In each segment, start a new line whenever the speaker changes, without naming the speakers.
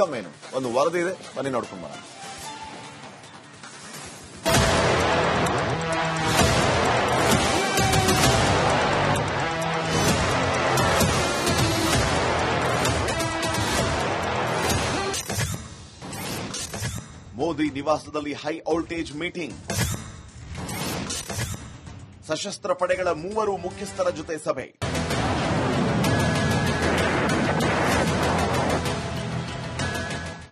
Outcome ಏನು ಒಂದು ವರದಿ ಇದೆ. ಬನ್ನಿ ನೋಡ್ಕೊಂಡ್ ಬರೋಣ. ಮೋದಿ ನಿವಾಸದಲ್ಲಿ ಹೈ ವೋಲ್ಟೇಜ್ ಮೀಟಿಂಗ್. ಸಶಸ್ತ್ರ ಪಡೆಗಳ ಮೂವರು ಮುಖ್ಯಸ್ಥರ ಜೊತೆ ಸಭೆ.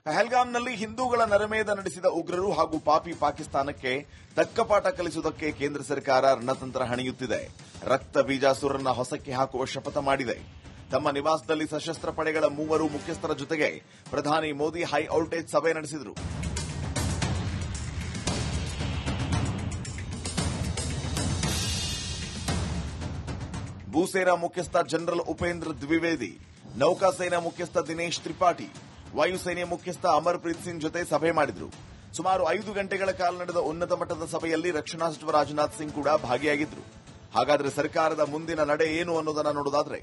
ಪಹಲ್ಗಾಮ್ನಲ್ಲಿ ಹಿಂದೂಗಳ ನರಮೇಧ ನಡೆಸಿದ ಉಗ್ರರು ಹಾಗೂ ಪಾಪಿ ಪಾಕಿಸ್ತಾನಕ್ಕೆ ತಕ್ಕ ಪಾಠ ಕಲಿಸುವುದಕ್ಕೆ ಕೇಂದ್ರ ಸರ್ಕಾರ ರಣತಂತ್ರ ಹಣಿಯುತ್ತಿದೆ. ರಕ್ತ ಬೀಜಾಸುರನ್ನ ಹೊಸಕ್ಕೆ ಹಾಕುವ ಶಪಥ ಮಾಡಿದೆ. ತಮ್ಮ ನಿವಾಸದಲ್ಲಿ ಸಶಸ್ತ್ರ ಪಡೆಗಳ ಮೂವರು ಮುಖ್ಯಸ್ಥರ ಜೊತೆಗೆ ಪ್ರಧಾನಿ ಮೋದಿ ಹೈ ವೋಲ್ಟೇಜ್ ಸಭೆ ನಡೆಸಿದರು. ಭೂಸೇನಾ ಮುಖ್ಯಸ್ಥ ಜನರಲ್ ಉಪೇಂದ್ರ ದ್ವಿವೇದಿ, ನೌಕಾಸೇನಾ ಮುಖ್ಯಸ್ಥ ದಿನೇಶ್ ತ್ರಿಪಾಠಿ ವಾಯುಸೇನೆ ಮುಖ್ಯಸ್ಥ ಅಮರ್ಪ್ರೀತ್ ಸಿಂಗ್ ಜೊತೆ ಸಭೆ ಮಾಡಿದ್ರು. ಸುಮಾರು ಐದು ಗಂಟೆಗಳ ಕಾಲ ನಡೆದ ಉನ್ನತ ಮಟ್ಟದ ಸಭೆಯಲ್ಲಿ ರಕ್ಷಣಾ ಸಚಿವ ರಾಜನಾಥ್ ಸಿಂಗ್ ಕೂಡ ಭಾಗಿಯಾಗಿದ್ರು. ಹಾಗಾದ್ರೆ ಸರ್ಕಾರದ ಮುಂದಿನ ನಡೆ ಏನು ಅನ್ನೋದನ್ನ ನೋಡೋದಾದ್ರೆ.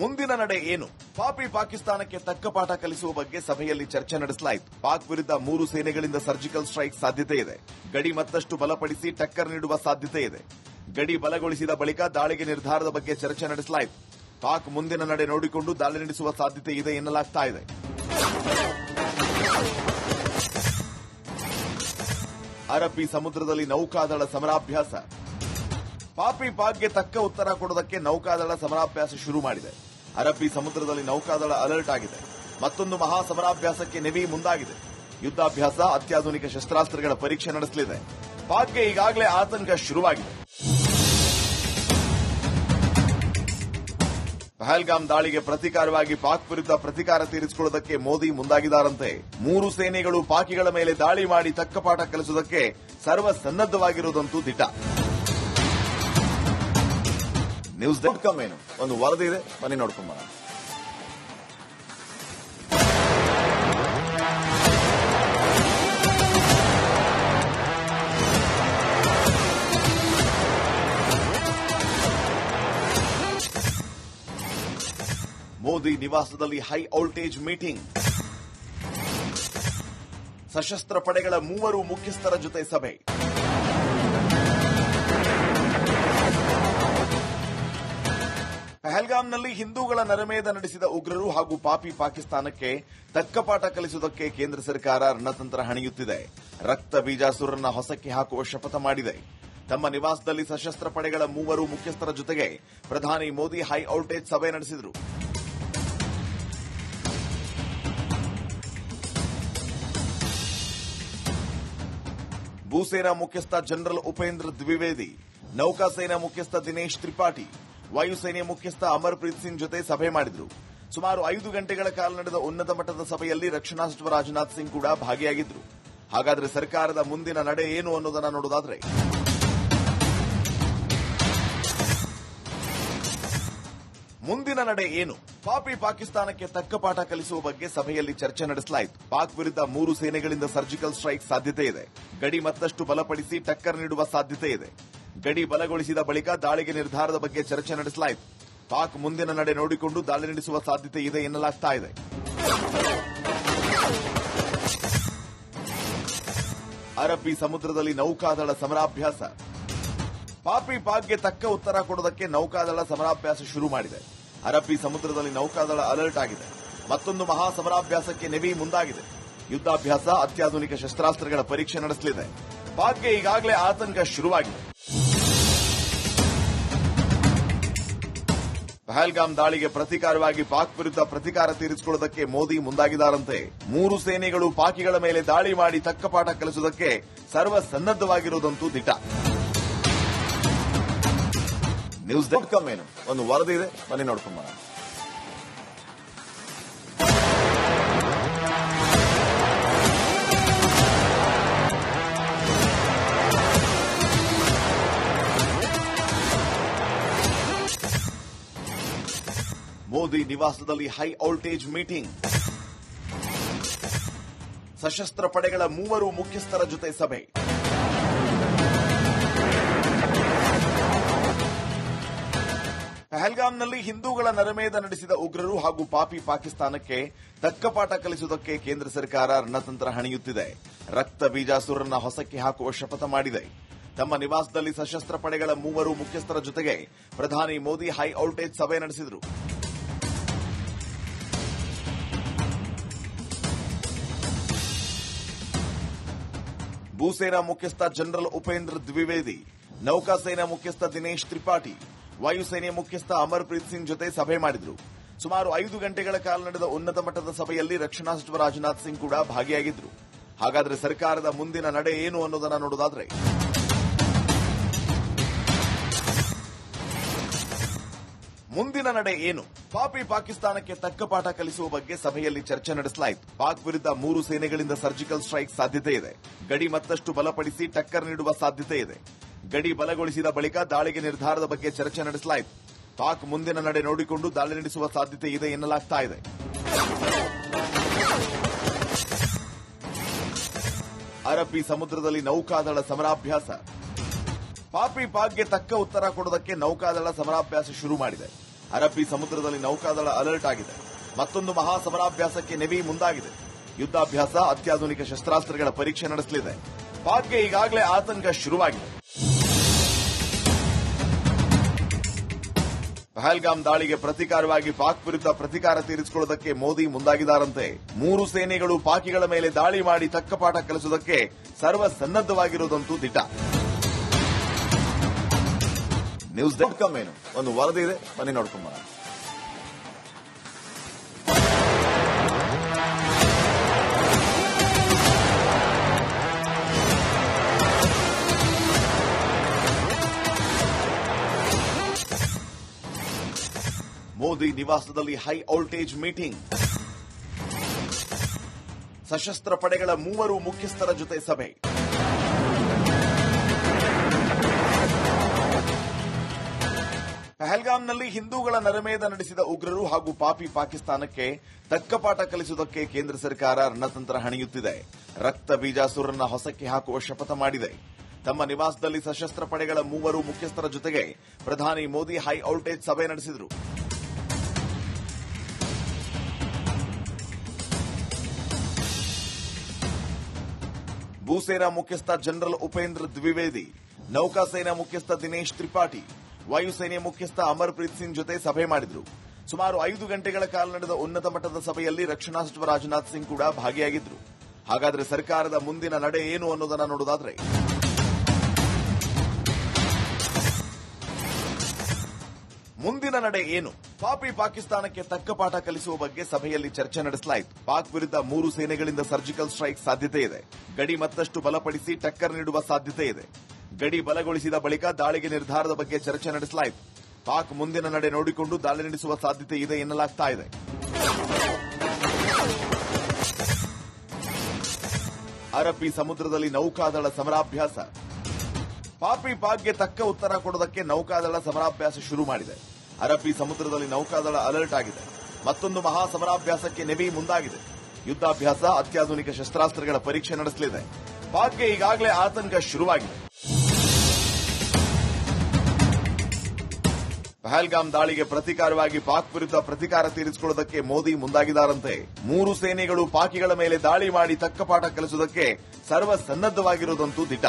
ಮುಂದಿನ ನಡೆ ಏನು? ಪಾಪಿ ಪಾಕಿಸ್ತಾನಕ್ಕೆ ತಕ್ಕ ಪಾಠ ಕಲಿಸುವ ಬಗ್ಗೆ ಸಭೆಯಲ್ಲಿ ಚರ್ಚೆ ನಡೆಸಲಾಯಿತು. ಪಾಕ್ ವಿರುದ್ಧ ಮೂರು ಸೇನೆಗಳಿಂದ ಸರ್ಜಿಕಲ್ ಸ್ಟ್ರೈಕ್ ಸಾಧ್ಯತೆ ಇದೆ. ಗಡಿ ಮತ್ತಷ್ಟು ಬಲಪಡಿಸಿ ಟಕ್ಕರ್ ನೀಡುವ ಸಾಧ್ಯತೆ ಇದೆ. ಗಡಿ ಬಲಗೊಳಿಸಿದ ಬಳಿಕ ದಾಳಿಗೆ ನಿರ್ಧಾರದ ಬಗ್ಗೆ ಚರ್ಚೆ ನಡೆಸಲಾಯಿತು. ಪಾಕ್ ಮುಂದಿನ ನಡೆ ನೋಡಿಕೊಂಡು ದಾಳಿ ನಡೆಸುವ ಸಾಧ್ಯತೆ ಇದೆ ಎನ್ನಲಾಗ್ತಾ ಇದೆ. ಅರಬ್ಬಿ ಸಮುದ್ರದಲ್ಲಿ ನೌಕಾದಳ ಸಮರಾಭ್ಯಾಸ. ಪಾಪಿ ಪಾಕ್ಗೆ ತಕ್ಕ ಉತ್ತರ ಕೊಡೋದಕ್ಕೆ ನೌಕಾದಳ ಸಮರಾಭ್ಯಾಸ ಶುರು ಮಾಡಿದೆ. ಅರಬ್ಬಿ ಸಮುದ್ರದಲ್ಲಿ ನೌಕಾದಳ ಅಲರ್ಟ್ ಆಗಿದೆ. ಮತ್ತೊಂದು ಮಹಾ ಸಮರಾಭ್ಯಾಸಕ್ಕೆ ನೆವಿ ಮುಂದಾಗಿದೆ. ಯುದ್ಧಾಭ್ಯಾಸ, ಅತ್ಯಾಧುನಿಕ ಶಸ್ತ್ರಾಸ್ತ್ರಗಳ ಪರೀಕ್ಷೆ ನಡೆಸಲಿದೆ. ಪಾಕ್ಗೆ ಈಗಾಗಲೇ ಆತಂಕ ಶುರುವಾಗಿದೆ. ಪಹಲ್ಗಾಮ್ ದಾಳಿಗೆ ಪ್ರತೀಕಾರವಾಗಿ ಪಾಕ್ ವಿರುದ್ಧ ಪ್ರತೀಕಾರ ತೀರಿಸಿಕೊಳ್ಳುವುದಕ್ಕೆ ಮೋದಿ ಮುಂದಾಗಿದ್ದಾರಂತೆ. ಮೂರು ಸೇನೆಗಳು ಪಾಕಿಗಳ ಮೇಲೆ ದಾಳಿ ಮಾಡಿ ತಕ್ಕ ಪಾಠ ಕಲಿಸುವುದಕ್ಕೆ ಸರ್ವ ಸನ್ನದ್ದವಾಗಿರುವುದಂತೂ ದಿಟ ನ್ಯೂಸ್ ಒಂದು ವರದಿ ಇದೆ. ಬನ್ನಿ ನೋಡ್ಕೊಂಡ್ ಮೋದಿ ನಿವಾಸದಲ್ಲಿ ಹೈ ವೋಲ್ಟೇಜ್ ಮೀಟಿಂಗ್. ಸಶಸ್ತ್ರ ಪಡೆಗಳ ಮೂವರು ಮುಖ್ಯಸ್ಥರ ಜೊತೆ ಸಭೆ. ಪಹಲ್ಗಾಮ್ನಲ್ಲಿ ಹಿಂದೂಗಳ ನರಮೇಧ ನಡೆಸಿದ ಉಗ್ರರು ಹಾಗೂ ಪಾಪಿ ಪಾಕಿಸ್ತಾನಕ್ಕೆ ತಕ್ಕ ಪಾಠ ಕಲಿಸುವುದಕ್ಕೆ ಕೇಂದ್ರ ಸರ್ಕಾರ ರಣತಂತ್ರ ಹಣಿಯುತ್ತಿದೆ. ರಕ್ತ ಬೀಜಾಸುರನ್ನ ಹೊಸಕ್ಕೆ ಹಾಕುವ ಶಪಥ ಮಾಡಿದೆ. ತಮ್ಮ ನಿವಾಸದಲ್ಲಿ ಸಶಸ್ತ್ರ ಪಡೆಗಳ ಮೂವರು ಮುಖ್ಯಸ್ಥರ ಜೊತೆಗೆ ಪ್ರಧಾನಿ ಮೋದಿ ಹೈ ವೋಲ್ಟೇಜ್ ಸಭೆ ನಡೆಸಿದರು. ಭೂಸೇನಾ ಮುಖ್ಯಸ್ಥ ಜನರಲ್ ಉಪೇಂದ್ರ ದ್ವಿವೇದಿ, ನೌಕಾಸೇನಾ ಮುಖ್ಯಸ್ಥ ದಿನೇಶ್ ತ್ರಿಪಾಠಿ, ವಾಯುಸೇನೆ ಮುಖ್ಯಸ್ಥ ಅಮರ್ಪ್ರೀತ್ ಸಿಂಗ್ ಜೊತೆ ಸಭೆ ಮಾಡಿದ್ರು. ಸುಮಾರು ಐದು ಗಂಟೆಗಳ ಕಾಲ ನಡೆದ ಉನ್ನತ ಮಟ್ಟದ ಸಭೆಯಲ್ಲಿ ರಕ್ಷಣಾ ಸಚಿವ ರಾಜನಾಥ್ ಸಿಂಗ್ ಕೂಡ ಭಾಗಿಯಾಗಿದ್ರು. ಹಾಗಾದ್ರೆ ಸರ್ಕಾರದ ಮುಂದಿನ ನಡೆ ಏನು ಅನ್ನೋದನ್ನ ನೋಡೋದಾದ್ರೆ. ಮುಂದಿನ ನಡೆ ಏನು? ಪಾಪಿ ಪಾಕಿಸ್ತಾನಕ್ಕೆ ತಕ್ಕ ಪಾಠ ಕಲಿಸುವ ಬಗ್ಗೆ ಸಭೆಯಲ್ಲಿ ಚರ್ಚೆ ನಡೆಸಲಾಯಿತು. ಪಾಕ್ ವಿರುದ್ಧ ಮೂರು ಸೇನೆಗಳಿಂದ ಸರ್ಜಿಕಲ್ ಸ್ಟ್ರೈಕ್ ಸಾಧ್ಯತೆ ಇದೆ. ಗಡಿ ಮತ್ತಷ್ಟು ಬಲಪಡಿಸಿ ಟಕ್ಕರ್ ನೀಡುವ ಸಾಧ್ಯತೆ ಇದೆ. ಗಡಿ ಬಲಗೊಳಿಸಿದ ಬಳಿಕ ದಾಳಿಗೆ ನಿರ್ಧಾರದ ಬಗ್ಗೆ ಚರ್ಚೆ ನಡೆಸಲಾಯಿತು. ಪಾಕ್ ಮುಂದಿನ ನಡೆ ನೋಡಿಕೊಂಡು ದಾಳಿ ನಡೆಸುವ ಸಾಧ್ಯತೆ ಇದೆ ಎನ್ನಲಾಗ್ತಾ ಇದೆ. ಅರಬ್ಬಿ ಸಮುದ್ರದಲ್ಲಿ ನೌಕಾದಳ ಸಮರಾಭ್ಯಾಸ. ಪಾಪಿ ಪಾಕ್ಗೆ ತಕ್ಕ ಉತ್ತರ ಕೊಡೋದಕ್ಕೆ ನೌಕಾದಳ ಸಮರಾಭ್ಯಾಸ ಶುರು ಮಾಡಿದೆ. ಅರಬ್ಬಿ ಸಮುದ್ರದಲ್ಲಿ ನೌಕಾದಳ ಅಲರ್ಟ್ ಆಗಿದೆ. ಮತ್ತೊಂದು ಮಹಾ ಸಮರಾಭ್ಯಾಸಕ್ಕೆ ನೆವಿ ಮುಂದಾಗಿದೆ. ಯುದ್ಧಾಭ್ಯಾಸ, ಅತ್ಯಾಧುನಿಕ ಶಸ್ತ್ರಾಸ್ತ್ರಗಳ ಪರೀಕ್ಷೆ ನಡೆಸಲಿದೆ. ಪಾಕ್ಗೆ ಈಗಾಗಲೇ ಆತಂಕ ಶುರುವಾಗಿದೆ. ಪಹಲ್ಗಾಮ್ ದಾಳಿಗೆ ಪ್ರತೀಕಾರವಾಗಿ ಪಾಕ್ ವಿರುದ್ಧ ಪ್ರತೀಕಾರ ತೀರಿಸಿಕೊಳ್ಳುವುದಕ್ಕೆ ಮೋದಿ ಮುಂದಾಗಿದ್ದಾರಂತೆ. ಮೂರು ಸೇನೆಗಳು ಪಾಕಿಗಳ ಮೇಲೆ ದಾಳಿ ಮಾಡಿ ತಕ್ಕ ಪಾಠ ಕಲಿಸುವುದಕ್ಕೆ ಸರ್ವ ಸನ್ನದ್ದವಾಗಿರುವುದಂತೂ ನ್ಯೂಸ್ ಕಮ್ ಏನು ಒಂದು ವರದಿ ಇದೆ ಬನ್ನಿ ನೋಡ್ಕೊಂಡ್ ಬರೋಣ. ಮೋದಿ ನಿವಾಸದಲ್ಲಿ ಹೈ ವೋಲ್ಟೇಜ್ ಮೀಟಿಂಗ್. ಸಶಸ್ತ್ರ ಪಡೆಗಳ ಮೂವರು ಮುಖ್ಯಸ್ಥರ ಜೊತೆ ಸಭೆ. ಪಹಲ್ಗಾಮ್ನಲ್ಲಿ ಹಿಂದೂಗಳ ನರಮೇಧ ನಡೆಸಿದ ಉಗ್ರರು ಹಾಗೂ ಪಾಪಿ ಪಾಕಿಸ್ತಾನಕ್ಕೆ ತಕ್ಕ ಪಾಠ ಕಲಿಸುವುದಕ್ಕೆ ಕೇಂದ್ರ ಸರ್ಕಾರ ರಣತಂತ್ರ ಹಣಿಯುತ್ತಿದೆ. ರಕ್ತ ಬೀಜಾಸುರನ್ನ ಹೊಸಕ್ಕೆ ಹಾಕುವ ಶಪಥ ಮಾಡಿದೆ. ತಮ್ಮ ನಿವಾಸದಲ್ಲಿ ಸಶಸ್ತ್ರ ಪಡೆಗಳ ಮೂವರು ಮುಖ್ಯಸ್ಥರ ಜೊತೆಗೆ ಪ್ರಧಾನಿ ಮೋದಿ ಹೈ ಔಲ್ಟೇಜ್ ಸಭೆ ನಡೆಸಿದರು. ಭೂಸೇನಾ ಮುಖ್ಯಸ್ಥ ಜನರಲ್ ಉಪೇಂದ್ರ ದ್ವಿವೇದಿ, ನೌಕಾಸೇನಾ ಮುಖ್ಯಸ್ಥ ದಿನೇಶ್ ತ್ರಿಪಾಠಿ ವಾಯುಸೇನೆ ಮುಖ್ಯಸ್ಥ ಅಮರ್ಪ್ರೀತ್ ಸಿಂಗ್ ಜೊತೆ ಸಭೆ ಮಾಡಿದ್ರು. ಸುಮಾರು ಐದು ಗಂಟೆಗಳ ಕಾಲ ನಡೆದ ಉನ್ನತ ಮಟ್ಟದ ಸಭೆಯಲ್ಲಿ ರಕ್ಷಣಾ ಸಚಿವ ರಾಜನಾಥ್ ಸಿಂಗ್ ಕೂಡ ಭಾಗಿಯಾಗಿದ್ರು. ಹಾಗಾದ್ರೆ ಸರ್ಕಾರದ ಮುಂದಿನ ನಡೆ ಏನು ಅನ್ನೋದನ್ನ ನೋಡೋದಾದ್ರೆ. ಮುಂದಿನ ನಡೆ ಏನು? ಪಾಪಿ ಪಾಕಿಸ್ತಾನಕ್ಕೆ ತಕ್ಕ ಪಾಠ ಕಲಿಸುವ ಬಗ್ಗೆ ಸಭೆಯಲ್ಲಿ ಚರ್ಚೆ ನಡೆಸಲಾಯಿತು. ಪಾಕ್ ವಿರುದ್ಧ ಮೂರು ಸೇನೆಗಳಿಂದ ಸರ್ಜಿಕಲ್ ಸ್ಟ್ರೈಕ್ ಸಾಧ್ಯತೆ ಇದೆ. ಗಡಿ ಮತ್ತಷ್ಟು ಬಲಪಡಿಸಿ ಟಕ್ಕರ್ ನೀಡುವ ಸಾಧ್ಯತೆ ಇದೆ. ಗಡಿ ಬಲಗೊಳಿಸಿದ ಬಳಿಕ ದಾಳಿಗೆ ನಿರ್ಧಾರದ ಬಗ್ಗೆ ಚರ್ಚೆ ನಡೆಸಲಾಯಿತು. ಪಾಕ್ ಮುಂದಿನ ನಡೆ ನೋಡಿಕೊಂಡು ದಾಳಿ ನಡೆಸುವ ಸಾಧ್ಯತೆ ಇದೆ ಎನ್ನಲಾಗ್ತಾ ಇದೆ. ಅರಬ್ಬಿ ಸಮುದ್ರದಲ್ಲಿ ನೌಕಾದಳ ಸಮರಾಭ್ಯಾಸ. ಪಾಪಿ ಪಾಕ್ಗೆ ತಕ್ಕ ಉತ್ತರ ಕೊಡೋದಕ್ಕೆ ನೌಕಾದಳ ಸಮರಾಭ್ಯಾಸ ಶುರು ಮಾಡಿದೆ. ಅರಬ್ಬಿ ಸಮುದ್ರದಲ್ಲಿ ನೌಕಾದಳ ಅಲರ್ಟ್ ಆಗಿದೆ. ಮತ್ತೊಂದು ಮಹಾ ಸಮರಾಭ್ಯಾಸಕ್ಕೆ ನೆವಿ ಮುಂದಾಗಿದೆ. ಯುದ್ಧಾಭ್ಯಾಸ, ಅತ್ಯಾಧುನಿಕ ಶಸ್ತ್ರಾಸ್ತ್ರಗಳ ಪರೀಕ್ಷೆ ನಡೆಸಲಿದೆ. ಪಾಕ್ಗೆ ಈಗಾಗಲೇ ಆತಂಕ ಶುರುವಾಗಿದೆ. ಪಹಲ್ಗಾಮ್ ದಾಳಿಗೆ ಪ್ರತೀಕಾರವಾಗಿ ಪಾಕ್ ವಿರುದ್ಧ ಪ್ರತೀಕಾರ ತೀರಿಸಿಕೊಳ್ಳುವುದಕ್ಕೆ ಮೋದಿ ಮುಂದಾಗಿದ್ದಾರಂತೆ. ಮೂರು ಸೇನೆಗಳು ಪಾಕಿಗಳ ಮೇಲೆ ದಾಳಿ ಮಾಡಿ ತಕ್ಕ ಪಾಠ ಕಲಿಸುವುದಕ್ಕೆ ಸರ್ವ ಸನ್ನದ್ದವಾಗಿರುವುದಂತೂ ದಿಟ ನ್ಯೂಸ್ ಔಟ್ಕಮ್ ಏನು? ಒಂದು ವರದಿ ಇದೆ. ಬನ್ನಿ ನೋಡ್ಕೊಂಡ್ ಮೋದಿ ನಿವಾಸದಲ್ಲಿ ಹೈ ವೋಲ್ಟೇಜ್ ಮೀಟಿಂಗ್. ಸಶಸ್ತ್ರ ಪಡೆಗಳ ಮೂವರು ಮುಖ್ಯಸ್ಥರ ಜೊತೆ ಸಭೆ. ಪಹಲ್ಗಾಮ್ನಲ್ಲಿ ಹಿಂದೂಗಳ ನರಮೇಧ ನಡೆಸಿದ ಉಗ್ರರು ಹಾಗೂ ಪಾಪಿ ಪಾಕಿಸ್ತಾನಕ್ಕೆ ತಕ್ಕ ಪಾಠ ಕಲಿಸುವುದಕ್ಕೆ ಕೇಂದ್ರ ಸರ್ಕಾರ ರಣತಂತ್ರ ಹಣಿಯುತ್ತಿದೆ. ರಕ್ತ ಬೀಜಾಸುರನ್ನ ಹೊಸಕ್ಕೆ ಹಾಕುವ ಶಪಥ ಮಾಡಿದೆ. ತಮ್ಮ ನಿವಾಸದಲ್ಲಿ ಸಶಸ್ತ್ರ ಪಡೆಗಳ ಮೂವರು ಮುಖ್ಯಸ್ಥರ ಜೊತೆಗೆ ಪ್ರಧಾನಿ ಮೋದಿ ಹೈ ವೋಲ್ಟೇಜ್ ಸಭೆ ನಡೆಸಿದರು. ಭೂಸೇನಾ ಮುಖ್ಯಸ್ಥ ಜನರಲ್ ಉಪೇಂದ್ರ ದ್ವಿವೇದಿ, ನೌಕಾಸೇನಾ ಮುಖ್ಯಸ್ಥ ದಿನೇಶ್ ತ್ರಿಪಾಠಿ, ವಾಯುಸೇನೆ ಮುಖ್ಯಸ್ಥ ಅಮರ್ಪ್ರೀತ್ ಸಿಂಗ್ ಜೊತೆ ಸಭೆ ಮಾಡಿದ್ರು. ಸುಮಾರು ಐದು ಗಂಟೆಗಳ ಕಾಲ ನಡೆದ ಉನ್ನತ ಮಟ್ಟದ ಸಭೆಯಲ್ಲಿ ರಕ್ಷಣಾ ಸಚಿವ ರಾಜನಾಥ್ ಸಿಂಗ್ ಕೂಡ ಭಾಗಿಯಾಗಿದ್ರು. ಹಾಗಾದ್ರೆ ಸರ್ಕಾರದ ಮುಂದಿನ ನಡೆ ಏನು ಅನ್ನೋದನ್ನ ನೋಡೋದಾದ್ರೆ ಮುಂದಿನ ನಡೆ ಏನು? ಪಾಪಿ ಪಾಕಿಸ್ತಾನಕ್ಕೆ ತಕ್ಕ ಪಾಠ ಕಲಿಸುವ ಬಗ್ಗೆ ಸಭೆಯಲ್ಲಿ ಚರ್ಚೆ ನಡೆಸಲಾಯಿತು. ಪಾಕ್ ವಿರುದ್ಧ ಮೂರು ಸೇನೆಗಳಿಂದ ಸರ್ಜಿಕಲ್ ಸ್ಟ್ರೈಕ್ ಸಾಧ್ಯತೆ ಇದೆ. ಗಡಿ ಮತ್ತಷ್ಟು ಬಲಪಡಿಸಿ ಟಕ್ಕರ್ ನೀಡುವ ಸಾಧ್ಯತೆ ಇದೆ. ಗಡಿ ಬಲಗೊಳಿಸಿದ ಬಳಿಕ ದಾಳಿಗೆ ನಿರ್ಧಾರದ ಬಗ್ಗೆ ಚರ್ಚೆ ನಡೆಸಲಾಯಿತು. ಪಾಕ್ ಮುಂದಿನ ನಡೆ ನೋಡಿಕೊಂಡು ದಾಳಿ ನಡೆಸುವ ಸಾಧ್ಯತೆ ಇದೆ ಎನ್ನಲಾಗ್ತಾ ಇದೆ. ಅರಬ್ಬಿ ಸಮುದ್ರದಲ್ಲಿ ನೌಕಾದಳ ಸಮರಾಭ್ಯಾಸ. ಪಾಪಿ ಪಾಕ್ಗೆ ತಕ್ಕ ಉತ್ತರ ಕೊಡೋದಕ್ಕೆ ನೌಕಾದಳ ಸಮರಾಭ್ಯಾಸ ಶುರು ಮಾಡಿದೆ. ಅರಬ್ಬಿ ಸಮುದ್ರದಲ್ಲಿ ನೌಕಾದಳ ಅಲರ್ಟ್ ಆಗಿದೆ. ಮತ್ತೊಂದು ಮಹಾ ಸಮರಾಭ್ಯಾಸಕ್ಕೆ ನೆವಿ ಮುಂದಾಗಿದೆ. ಯುದ್ಧಾಭ್ಯಾಸ, ಅತ್ಯಾಧುನಿಕ ಶಸ್ತ್ರಾಸ್ತ್ರಗಳ ಪರೀಕ್ಷೆ ನಡೆಸಲಿದೆ. ಪಾಕ್ಗೆ ಈಗಾಗಲೇ ಆತಂಕ ಶುರುವಾಗಿದೆ. ಪಹಲ್ಗಾಮ್ ದಾಳಿಗೆ ಪ್ರತೀಕಾರವಾಗಿ ಪಾಕ್ ವಿರುದ್ಧ ಪ್ರತೀಕಾರ ತೀರಿಸಿಕೊಳ್ಳುವುದಕ್ಕೆ ಮೋದಿ ಮುಂದಾಗಿದ್ದಾರಂತೆ. ಮೂರು ಸೇನೆಗಳು ಪಾಕಿಗಳ ಮೇಲೆ ದಾಳಿ ಮಾಡಿ ತಕ್ಕ ಪಾಠ ಕಲಿಸುವುದಕ್ಕೆ ಸರ್ವ ದಿಟ್ಟ. ದಿಟ